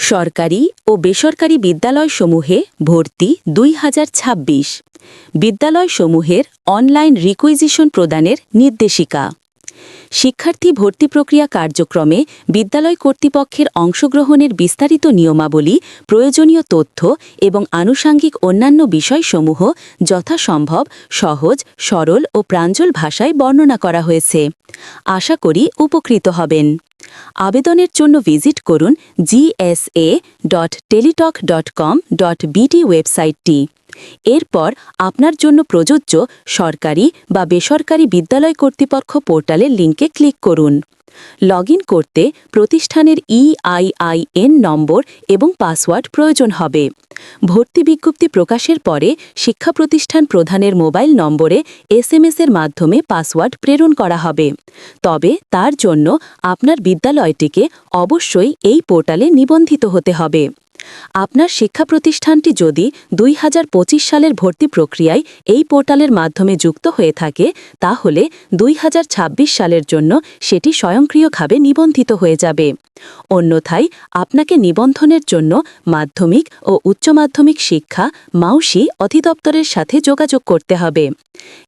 সরকারি ও বেসরকারি বিদ্যালয়সমূহে ভর্তি দুই হাজার ছাব্বিশ। বিদ্যালয়সমূহের অনলাইন রিকুইজিশন প্রদানের নির্দেশিকা। শিক্ষার্থী ভর্তি প্রক্রিয়া কার্যক্রমে বিদ্যালয় কর্তৃপক্ষের অংশগ্রহণের বিস্তারিত নিয়মাবলী, প্রয়োজনীয় তথ্য এবং আনুষাঙ্গিক অন্যান্য বিষয়সমূহ যথাসম্ভব, সহজ, সরল ও প্রাঞ্জল ভাষায় বর্ণনা করা হয়েছে। আশা করি উপকৃত হবেন। আবেদনের জন্য ভিজিট করুন GSA dot Teletalk dot com dot BT ওয়েবসাইটটি। এরপর আপনার জন্য প্রযোজ্য সরকারি বা বেসরকারি বিদ্যালয় কর্তৃপক্ষ পোর্টালের লিঙ্কে ক্লিক করুন। লগ করতে প্রতিষ্ঠানের ইআইআইএন নম্বর এবং পাসওয়ার্ড প্রয়োজন হবে। ভর্তি বিজ্ঞপ্তি প্রকাশের পরে শিক্ষা প্রতিষ্ঠান প্রধানের মোবাইল নম্বরে এসএমএস এর মাধ্যমে পাসওয়ার্ড প্রেরণ করা হবে। তবে তার জন্য আপনার বিদ্যালয়টিকে অবশ্যই এই পোর্টালে নিবন্ধিত হতে হবে। আপনার শিক্ষা প্রতিষ্ঠানটি যদি দুই হাজার পঁচিশ সালের ভর্তি প্রক্রিয়ায় এই পোর্টালের মাধ্যমে যুক্ত হয়ে থাকে, তাহলে দুই হাজার ছাব্বিশ সালের জন্য সেটি স্বয়ংক্রিয়ভাবে নিবন্ধিত হয়ে যাবে। অন্যথায়, আপনাকে নিবন্ধনের জন্য মাধ্যমিক ও উচ্চ মাধ্যমিক শিক্ষা, মাউসি অধিদপ্তরের সাথে যোগাযোগ করতে হবে।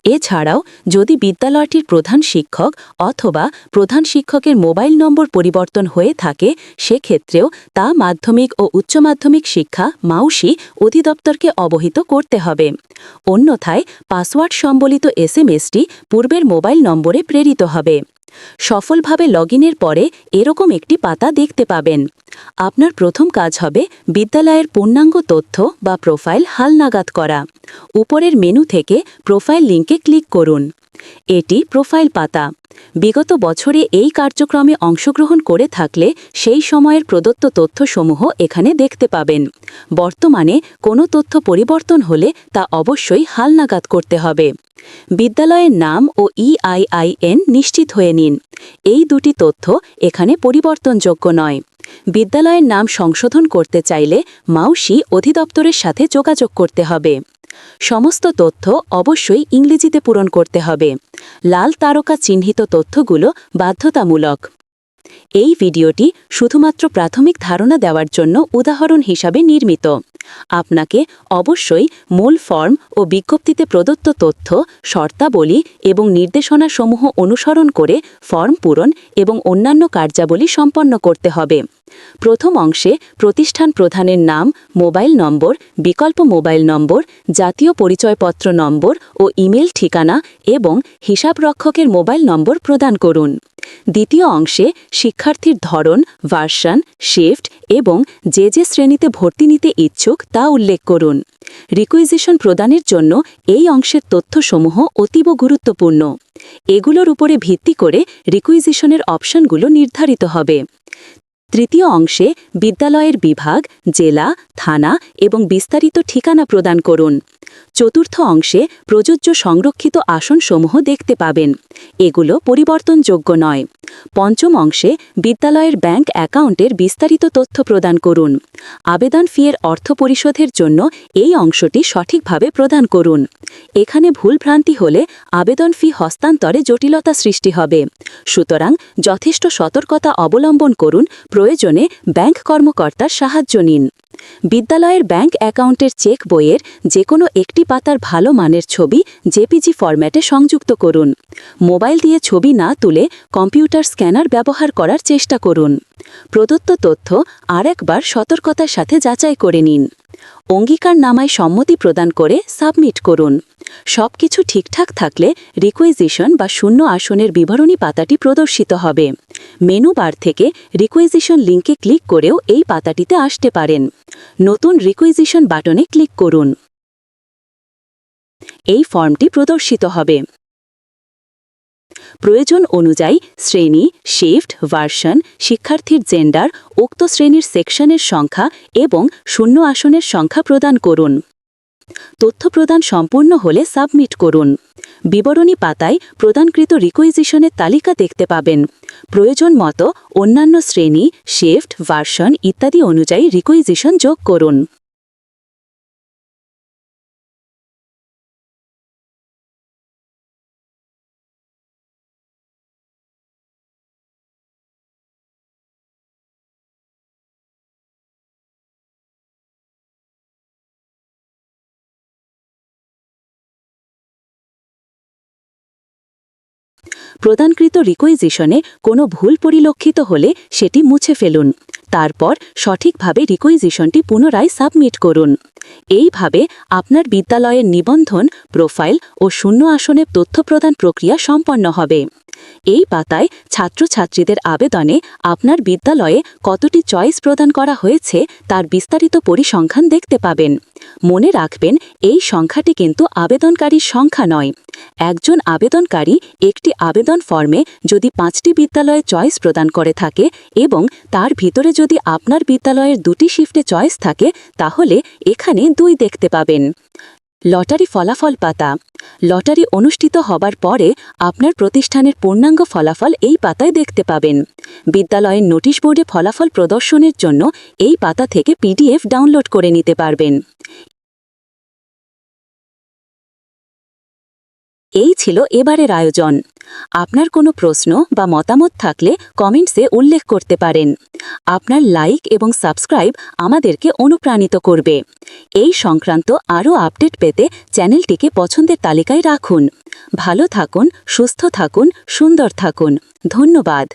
এছাড়াও, যদি বিদ্যালয়টির প্রধান শিক্ষক অথবা প্রধান শিক্ষকের মোবাইল নম্বর পরিবর্তন হয়ে থাকে, সেক্ষেত্রেও তা মাধ্যমিক ও উচ্চ মাধ্যমিক শিক্ষা মাউসি অধিদপ্তরকে অবহিত করতে হবে। অন্যথায় পাসওয়ার্ড সম্বলিত এসএমএসটি পূর্বের মোবাইল নম্বরে প্রেরিত হবে। সফলভাবে লগইনের পরে এরকম একটি পাতা দেখতে পাবেন। আপনার প্রথম কাজ হবে বিদ্যালয়ের পূর্ণাঙ্গ তথ্য বা প্রোফাইল হালনাগাদ করা। উপরের মেনু থেকে প্রোফাইল লিঙ্কে ক্লিক করুন। এটি প্রোফাইল পাতা। বিগত বছরে এই কার্যক্রমে অংশগ্রহণ করে থাকলে সেই সময়ের প্রদত্ত তথ্যসমূহ এখানে দেখতে পাবেন। বর্তমানে কোনো তথ্য পরিবর্তন হলে তা অবশ্যই হালনাগাদ করতে হবে। বিদ্যালয়ের নাম ও ইআইআইএন নিশ্চিত হয়ে নিন। এই দুটি তথ্য এখানে পরিবর্তনযোগ্য নয়। বিদ্যালয়ের নাম সংশোধন করতে চাইলে মাউসি অধিদপ্তরের সাথে যোগাযোগ করতে হবে। সমস্ত তথ্য অবশ্যই ইংরেজিতে পূরণ করতে হবে। লাল তারকা চিহ্নিত তথ্যগুলো বাধ্যতামূলক। এই ভিডিওটি শুধুমাত্র প্রাথমিক ধারণা দেওয়ার জন্য উদাহরণ হিসাবে নির্মিত। আপনাকে অবশ্যই মূল ফর্ম ও বিজ্ঞপ্তিতে প্রদত্ত তথ্য, শর্তাবলী এবং নির্দেশনাসমূহ অনুসরণ করে ফর্ম পূরণ এবং অন্যান্য কার্যাবলী সম্পন্ন করতে হবে। প্রথম অংশে প্রতিষ্ঠান প্রধানের নাম, মোবাইল নম্বর, বিকল্প মোবাইল নম্বর, জাতীয় পরিচয়পত্র নম্বর ও ইমেল ঠিকানা এবং হিসাবরক্ষকের মোবাইল নম্বর প্রদান করুন। দ্বিতীয় অংশে শিক্ষার্থীর ধরন, ভার্সান, শিফট এবং যে যে শ্রেণীতে ভর্তি নিতে ইচ্ছুক তা উল্লেখ করুন। রিকুইজিশন প্রদানের জন্য এই অংশের তথ্যসমূহ অতীব গুরুত্বপূর্ণ। এগুলোর উপরে ভিত্তি করে রিকুইজিশনের অপশনগুলো নির্ধারিত হবে। তৃতীয় অংশে বিদ্যালয়ের বিভাগ, জেলা, থানা এবং বিস্তারিত ঠিকানা প্রদান করুন। চতুর্থ অংশে প্রযোজ্য সংরক্ষিত আসনসমূহ দেখতে পাবেন। এগুলো পরিবর্তনযোগ্য নয়। পঞ্চম অংশে বিদ্যালয়ের ব্যাংক অ্যাকাউন্টের বিস্তারিত তথ্য প্রদান করুন। আবেদন ফিয়ের অর্থ পরিশোধের জন্য এই অংশটি সঠিকভাবে প্রদান করুন। এখানে ভুলভ্রান্তি হলে আবেদন ফি হস্তান্তরে জটিলতা সৃষ্টি হবে। সুতরাং যথেষ্ট সতর্কতা অবলম্বন করুন, প্রয়োজনে ব্যাংক কর্মকর্তার সাহায্য নিন। বিদ্যালয়ের ব্যাংক অ্যাকাউন্টের চেক বইয়ের যে কোনো একটি পাতার ভালো মানের ছবি জেপিজি ফরম্যাটে সংযুক্ত করুন। মোবাইল দিয়ে ছবি না তুলে কম্পিউটার স্ক্যানার ব্যবহার করার চেষ্টা করুন। প্রদত্ত তথ্য আরেকবার সতর্কতার সাথে যাচাই করে নিন। অঙ্গীকার নামায় সম্মতি প্রদান করে সাবমিট করুন। সব কিছু ঠিকঠাক থাকলে রিকুইজিশন বা শূন্য আসনের বিবরণী পাতাটি প্রদর্শিত হবে। মেনু বার থেকে রিকুইজিশন লিঙ্কে ক্লিক করেও এই পাতাটিতে আসতে পারেন। নতুন রিকুইজিশন বাটনে ক্লিক করুন। এই ফর্মটি প্রদর্শিত হবে। প্রয়োজন অনুযায়ী শ্রেণি শিফট ভার্সন শিক্ষার্থীর জেন্ডার উক্ত শ্রেণির সেকশনের সংখ্যা এবং শূন্য আসনের সংখ্যা প্রদান করুন। তথ্য প্রদান সম্পূর্ণ হলে সাবমিট করুন। বিবরণী পাতায় প্রদানকৃত রিকুইজিশনের তালিকা দেখতে পাবেন। প্রয়োজন মতো অন্যান্য শ্রেণি শিফট ভার্সন ইত্যাদি অনুযায়ী রিকুইজিশন যোগ করুন। প্রদানকৃত রিকুইজিশনে কোনো ভুল পরিলক্ষিত হলে সেটি মুছে ফেলুন। তারপর সঠিকভাবে রিকুইজিশনটি পুনরায় সাবমিট করুন। এইভাবে আপনার বিদ্যালয়ের নিবন্ধন, প্রোফাইল ও শূন্য আসনে তথ্য প্রদান প্রক্রিয়া সম্পন্ন হবে। এই পাতায় ছাত্রছাত্রীদের আবেদনে আপনার বিদ্যালয়ে কতটি চয়েস প্রদান করা হয়েছে তার বিস্তারিত পরিসংখ্যান দেখতে পাবেন। মনে রাখবেন, এই সংখ্যাটি কিন্তু আবেদনকারীর সংখ্যা নয়। একজন আবেদনকারী একটি আবেদন ফর্মে যদি পাঁচটি বিদ্যালয়ে চয়েস প্রদান করে থাকে এবং তার ভিতরে যদি আপনার বিদ্যালয়ের দুটি শিফটে চয়েস থাকে, তাহলে এখানে দুই দেখতে পাবেন। লটারি ফলাফল পাতা। লটারি অনুষ্ঠিত হবার পরে আপনার প্রতিষ্ঠানের পূর্ণাঙ্গ ফলাফল এই পাতায় দেখতে পাবেন। বিদ্যালয়ের নোটিশ বোর্ডে ফলাফল প্রদর্শনের জন্য এই পাতা থেকে পিডিএফ ডাউনলোড করে নিতে পারবেন। এই ছিল এবারের আয়োজন। আপনার কোনো প্রশ্ন বা মতামত থাকলে কমেন্টসে উল্লেখ করতে পারেন। আপনার লাইক এবং সাবস্ক্রাইব আমাদেরকে অনুপ্রাণিত করবে। এই সংক্রান্ত আরও আপডেট পেতে চ্যানেলটিকে পছন্দের তালিকায় রাখুন। ভালো থাকুন, সুস্থ থাকুন, সুন্দর থাকুন। ধন্যবাদ।